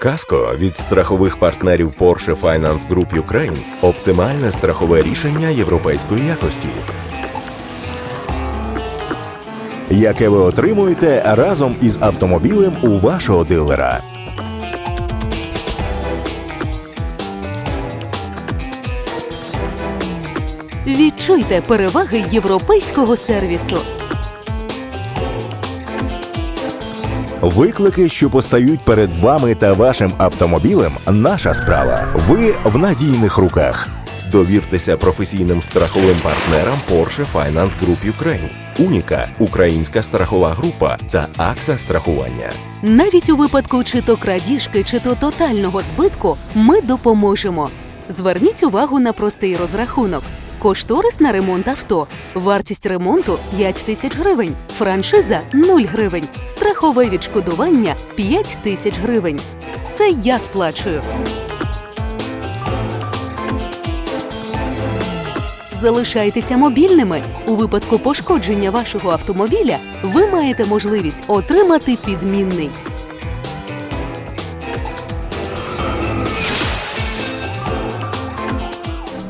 Каско від страхових партнерів Porsche Finance Group Ukraine – оптимальне страхове рішення європейської якості, яке ви отримуєте разом із автомобілем у вашого дилера. Відчуйте переваги європейського сервісу. Виклики, що постають перед вами та вашим автомобілем, наша справа. Ви в надійних руках. Довіртеся професійним страховим партнерам Porsche Finance Group Ukraine, Уніка, Українська страхова група та Акса страхування. Навіть у випадку чи то крадіжки, чи то тотального збитку ми допоможемо. Зверніть увагу на простий розрахунок. Кошторис на ремонт авто. Вартість ремонту 5 тисяч гривень. Франшиза 0 гривень. Страхове відшкодування 5 тисяч гривень. Це я сплачую. Залишайтеся мобільними. У випадку пошкодження вашого автомобіля ви маєте можливість отримати підмінний.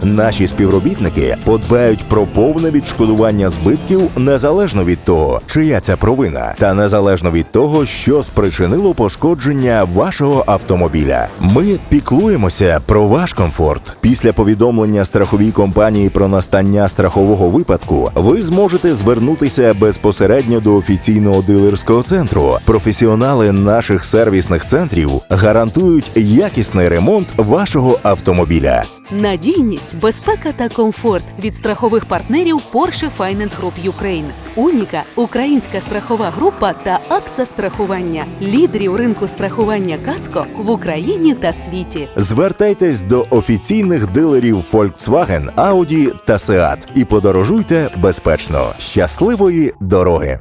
Наші співробітники подбають про повне відшкодування збитків незалежно від того, чия це провина, та незалежно від того, що спричинило пошкодження вашого автомобіля. Ми піклуємося про ваш комфорт. Після повідомлення страховій компанії про настання страхового випадку ви зможете звернутися безпосередньо до офіційного дилерського центру. Професіонали наших сервісних центрів гарантують якісний ремонт вашого автомобіля. Надійність, безпека та комфорт від страхових партнерів Porsche Finance Group Ukraine, Уніка, Українська страхова група та Акса страхування, лідерів ринку страхування Каско в Україні та світі. Звертайтесь до офіційних дилерів Volkswagen, Audi та Seat і подорожуйте безпечно. Щасливої дороги!